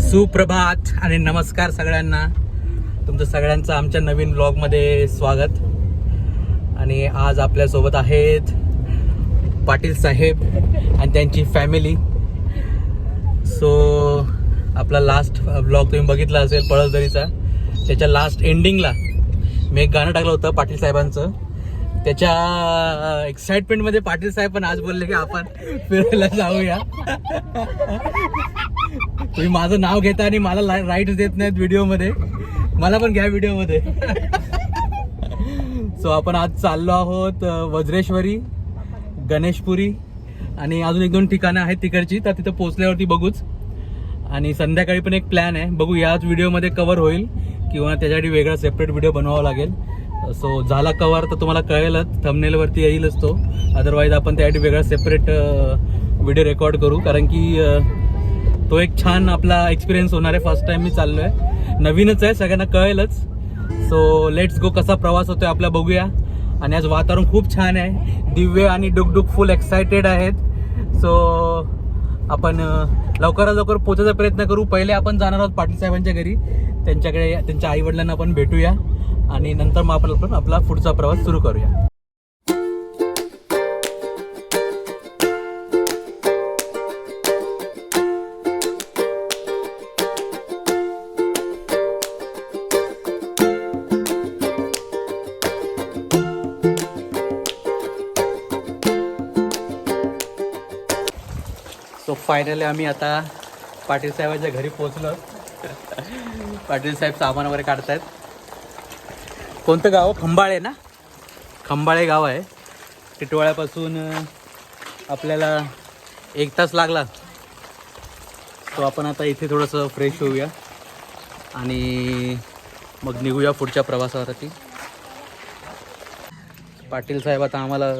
सुप्रभात आणि नमस्कार सगळ्यांना. तुमचं सगळ्यांचं आमच्या नवीन ब्लॉगमध्ये स्वागत. आणि आज आपल्यासोबत आहेत पाटील साहेब आणि त्यांची फॅमिली सो आपला लास्ट ब्लॉग तुम्ही बघितला असेल पळसदरीचा. त्याच्या लास्ट एंडिंगला मी एक गाणं टाकलं होतं पाटील साहेबांचं. त्याच्या एक्साइटमेंटमध्ये पाटील साहेब पण आज बोलले की आपण फिरायला जाऊया. तुम्ही माझं नाव घेता आणि मला राईट देत नाहीत व्हिडिओमध्ये मला पण घ्या व्हिडिओमध्ये सो आपण आज चाललो आहोत वज्रेश्वरी गणेशपुरी आणि अजून एक दोन ठिकाणं आहेत तिकडची तर तिथं पोहोचल्यावरती बघूच. आणि संध्याकाळी पण एक प्लॅन आहे. बघू याच व्हिडिओमध्ये कवर होईल किंवा त्याच्यासाठी वेगळा सेपरेट व्हिडिओ बनवावा लागेल. सो झाला कवर तर तुम्हाला कळेलच. थंबनेलवरती येईलच तो. अदरवाईज आपण त्यासाठी वेगळा सेपरेट व्हिडिओ रेकॉर्ड करू. कारण की तो एक छान आपला एक्सपिरियन्स होणार आहे. फर्स्ट टाइम मी चाललो आहे नवीनच आहे. सगळ्यांना कळेलच. सो लेट्स गो कसा प्रवास होतोय आपला बघूया. आणि आज वातावरण खूप छान आहे. दिव्य आणि डुकडुक फुल एक्सायटेड आहेत. सो आपण लवकरात लवकर पोचायचा प्रयत्न करू. पहिले आपण जाणार आहोत पाटील साहेबांच्या घरी. त्यांच्याकडे त्यांच्या आई वडिलांना आपण भेटूया. आणि नंतर मग आपण आपण आपला पुढचा प्रवास सुरू करूया. सो फायनली आम्ही आता पाटील साहेबांच्या घरी पोहोचलो. पाटील साहेब सामान वगैरे काढतायत. कोणतं गाव? खंबाळे ना? खंबाळे गाव आहे. टिटवाळ्यापासून आपल्याला एक तास लागला. तो आपण आता इथे थोडंसं फ्रेश होऊया. आणि मग निघूया पुढच्या प्रवासासाठी पाटील साहेब आता आम्हाला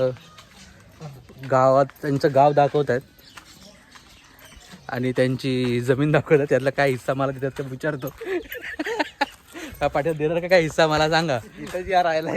गावात त्यांचं गाव दाखवत आहेत. आणि त्यांची जमीन दाखवतात. त्यातला काय हिस्सा मला तिथं विचारतो. का पाटील देणार का काय हिस्सा मला सांगा. इथं या राहायला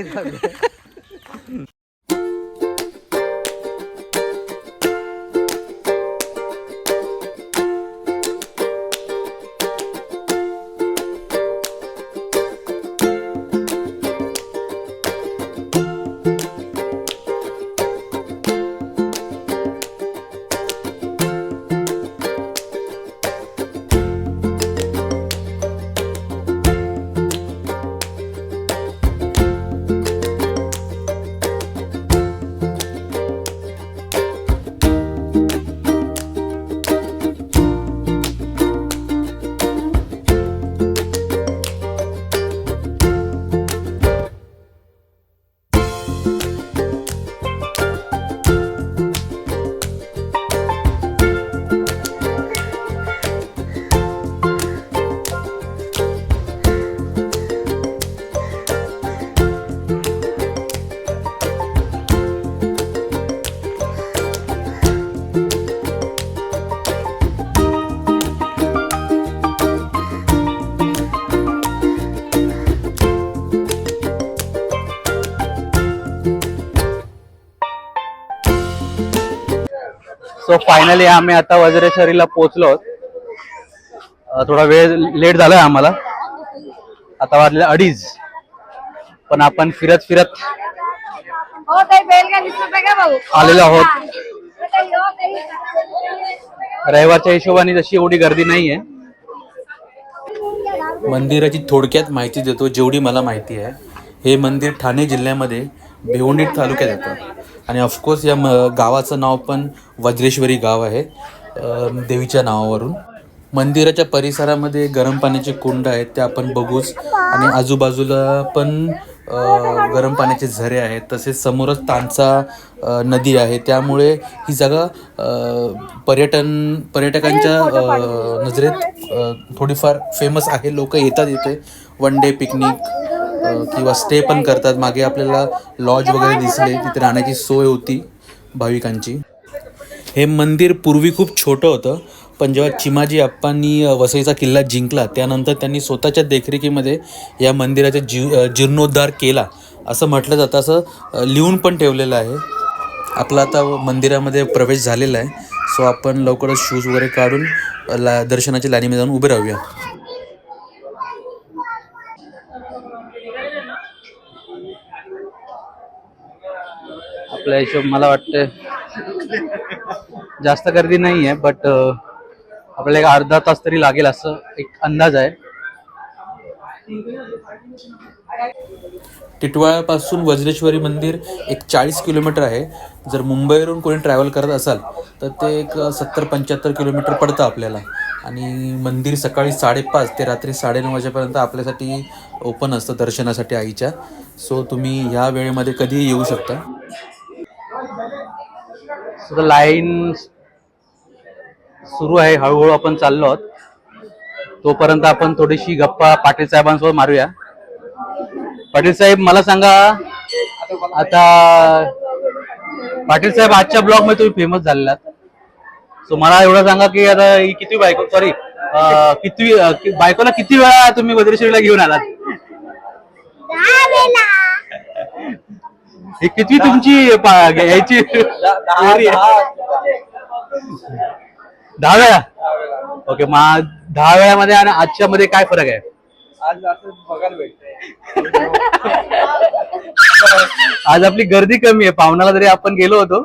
सो फायनली आम्ही आता वज्रेश्वरीला पोहोचलो. थोडा वेळ लेट झालाय आम्हाला. आता वाजले अडीच. पण आपण फिरत फिरत हो आलेलो आहोत. हो हो. रविवारच्या हिशोबाने जशी एवढी गर्दी नाहीये. मंदिराची थोडक्यात माहिती देतो जेवढी मला माहिती आहे. हे मंदिर ठाणे जिल्ह्यामध्ये भिवंडी तालुक्यात येतं. आणि ऑफकोर्स या म गावाचं नाव पण वज्रेश्वरी गाव आहे देवीच्या नावावरून. मंदिराच्या परिसरामध्ये गरम पाण्याचे कुंड आहेत ते आपण बघूच. आणि आजूबाजूला पण गरम पाण्याचे झरे आहेत तसेच समोरच तांचा नदी आहे. त्यामुळे ही जागा पर्यटन पर्यटकांच्या नजरेत थोडीफार फेमस आहे. लोक येतात इथे वन डे पिकनिक किंवा स्टे पण करतात. मागे आपल्याला लॉज वगैरे दिसले तिथे राहण्याची सोय होती भाविकांची. हे मंदिर पूर्वी खूप छोटं होतं पण जेव्हा चिमाजी आप्पांनी वसईचा किल्ला जिंकला त्यानंतर त्यांनी स्वतःच्या देखरेखीमध्ये या मंदिराचा जी जीर्णोद्धार केला असं म्हटलं जातं असं लिहून पण ठेवलेलं आहे. आपला आता मंदिरामध्ये प्रवेश झालेला आहे सो आपण लवकरच शूज वगैरे काढून ला दर्शनाच्या लाईनीमध्ये जाऊन उभे राहूया. आपल्या हिशोब मला वाटतं जास्त गर्दी नाही आहे बट आपल्याला एक अर्धा तास तरी लागेल असं एक अंदाज आहे. टिटवाळ्यापासून वज्रेश्वरी मंदिर एक चाळीस किलोमीटर आहे. जर मुंबईवरून कोणी ट्रॅव्हल करत असाल तर ते एक सत्तर पंच्याहत्तर किलोमीटर पडतं आपल्याला. आणि मंदिर सकाळी साडेपाच ते रात्री साडेनऊ वाजेपर्यंत आपल्यासाठी ओपन असतं दर्शनासाठी आईच्या. सो तुम्ही ह्या वेळेमध्ये कधीही येऊ शकता. सो लाईन सुरू आहे. हळूहळू आपण चाललो आहोत. तोपर्यंत आपण थोडीशी गप्पा पाटील साहेबांसोबत मारूया. पाटील साहेब मला सांगा आता पाटील साहेब आजच्या ब्लॉगमध्ये तुम्ही फेमस झालेलात. सो मला एवढं सांगा की आता ही किती बायको सॉरी किती कि- बायकोला किती वेळा तुम्ही वज्रेश्वरीला घेऊन आलात? ही किती तुमची पा- यायची story आहे? दहा वेळा? ओके मग दहा वेळामध्ये आणि आजच्या मध्ये काय फरक आहे? आज असं बघायला भेटतंय. आज आपली गर्दी कमी आहे. पाहुणाला जरी आपण गेलो होतो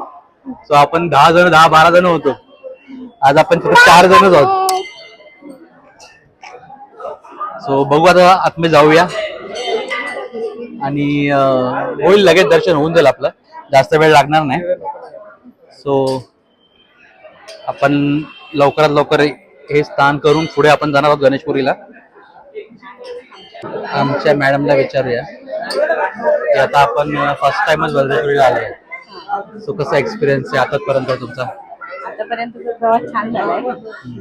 सो आपण दहा जण दहा बारा जण होतो. आज आपण फक्त चार जणच आहोत. सो बघू आता आतमध्ये जाऊया. आणि होईल लगेच दर्शन होऊन जाईल आपलं. जास्त वेळ लागणार नाही. सो आपण लवकरात लवकर हे स्थान करून पुढे आपण जाणार आहोत गणेशपुरीला. आमच्या मॅडमला विचारूया. की आता आपण फर्स्ट टाइमच वज्रेश्वरीला आलोय. सो कसा एक्सपिरियन्स आहे आतापर्यंत तुमचा? आतापर्यंत प्रवास छान झालाय.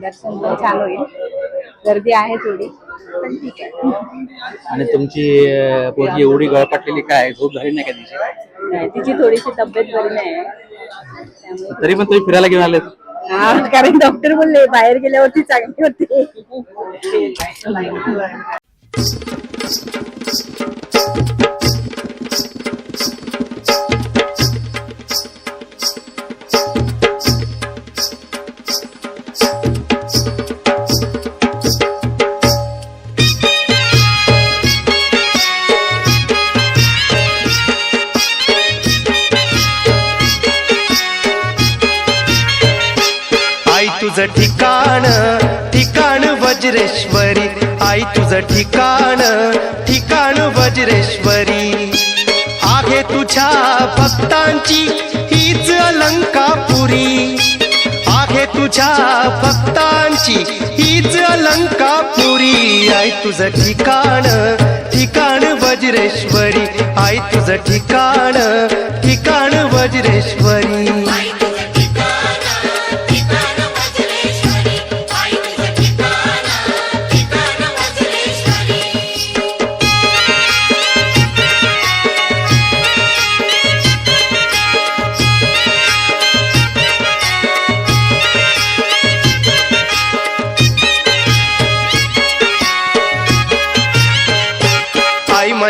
दर्शन पण छान होईल. गर्दी आहे थोडी. पण ठीक आहे. आणि तुमची पोरगी एवढी गळपटलेली काय? झोप झाली नाही का तिची? नाही, तिची थोडीशी तब्येत बरी नाही आहे. त्यामुळे तरी पण तुम्ही फिरायला घेऊन आलेत. हा कारण डॉक्टर बोलले बाहेर गेल्यावरती चांगली होते. तुझं ठिकाण ठिकाण वज्रेश्वरी. आई तुझं ठिकाण ठिकाण वज्रेश्वरी. आहे तुझ्या भक्तांची हीच अलंकापुरी. आहे तुझ्या भक्तांची हीच अलंकापुरी. आई तुझं ठिकाण ठिकाण वज्रेश्वरी. आई तुझं ठिकाण ठिकाण वज्रेश्वरी.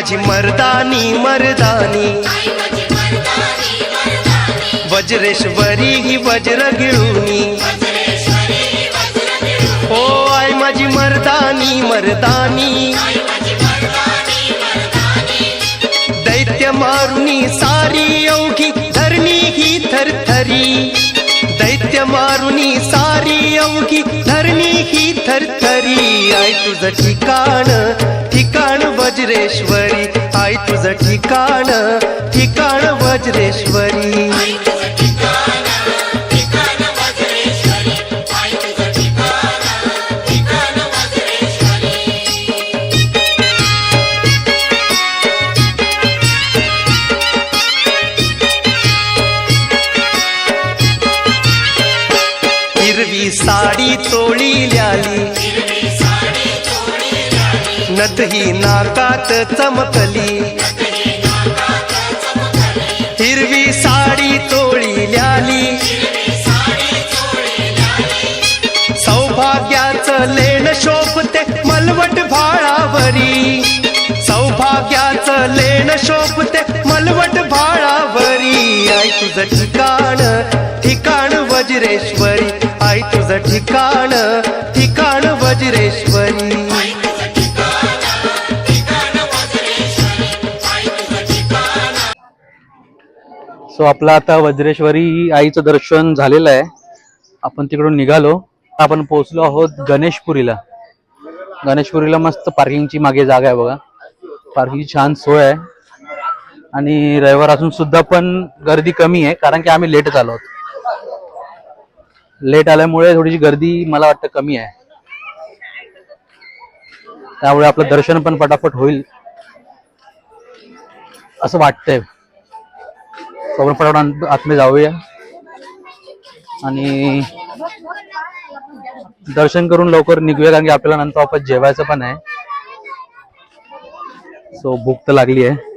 माझी मर्दानी मर्दानी. वज्रेश्वरी ही वज्र गिळूनी ओ आई माझी मर्दानी मर्दानी. दैत्य मारुनी सारी अवघी धरणी ही थरथरी. दैत्य मारुनी सारी अवघी धरणी ही थरथरी. आई तुझं ठिकाण ठिकाण वज्रेश्वरी. आई तुझं ठिकाण ठिकाण वज्रेश्वरी. नथ ही नाकात चमकली. हिरवी साडी चोळील्याली सौभाग्याचं लेण शोभते मलवट भाळावरी. सौभाग्याचं लेण शोभते मलवट भाळावरी. आई तुझं ठिकाण ठिकाण वज्रेश्वरी. आई तुझं ठिकाण ठिकाण सो आपला आता वज्रेश्वरी आईचं दर्शन झालेलं आहे. आपण तिकडून निघालो. आपण पोहोचलो आहोत गणेशपुरीला. गणेशपुरीला मस्त पार्किंगची मागे जागा आहे बघा. पार्किंगची छान सोय आहे. आणि रविवार असून सुद्धा पण गर्दी कमी आहे कारण की आम्ही लेटच आलो लेट आल्यामुळे थोडीशी गर्दी मला वाटतं कमी आहे. त्यामुळे आपलं दर्शन पण पटापट होईल. असं वाटतंय. आपण पटापट आतमध्ये जाऊया. आणि दर्शन करून लवकर निघूया कारण की आपल्याला नंतर वापस जेवायचं पण आहे. सो भूक तर लागली आहे.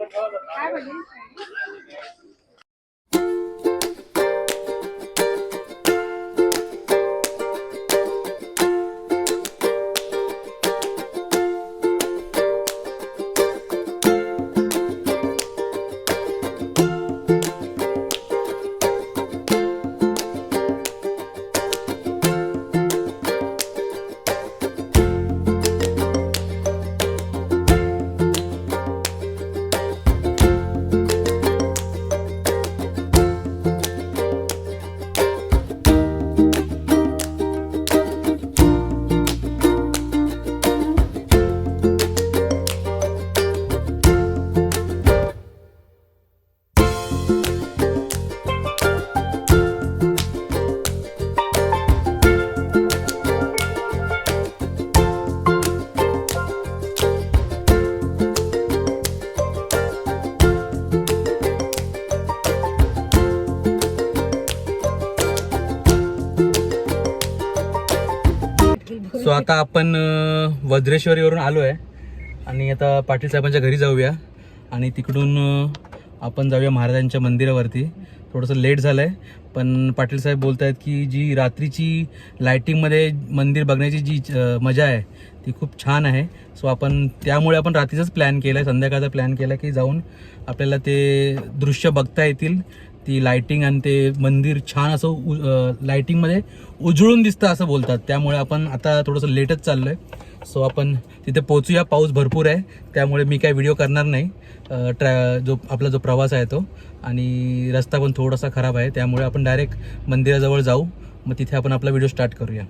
सो आता आपण वज्रेश्वरीवरून आलो आहे आणि आता पाटील साहेबांच्या घरी जाऊया. आणि तिकडून आपण जाऊया महाराजांच्या मंदिरावरती. थोडंसं लेट झालं आहे पण पाटील साहेब बोलत आहेत की जी रात्रीची लायटिंगमध्ये मंदिर बघण्याची जी मजा आहे ती खूप छान आहे. सो आपण त्यामुळे आपण रात्रीचाच प्लॅन केला आहे संध्याकाळचा प्लॅन केला की जाऊन आपल्याला ते दृश्य बघता येतील. ती लाइटिंग आणि ते मंदिर छान असं उ- अं, उजळून दिसतं असं बोलतात. त्यामुळे आपण आता थोडंसं लेटच चाललो आहे सो आपण तिथे पोचूया पाऊस भरपूर आहे. त्यामुळे मी काय व्हिडिओ करणार नाही. ट्रॅ जो आपला जो प्रवास आहे तो. आणि रस्ता पण थोडासा खराब आहे. त्यामुळे आपण डायरेक्ट मंदिराजवळ जाऊ. मग तिथे आपण आपला व्हिडिओ स्टार्ट करूया.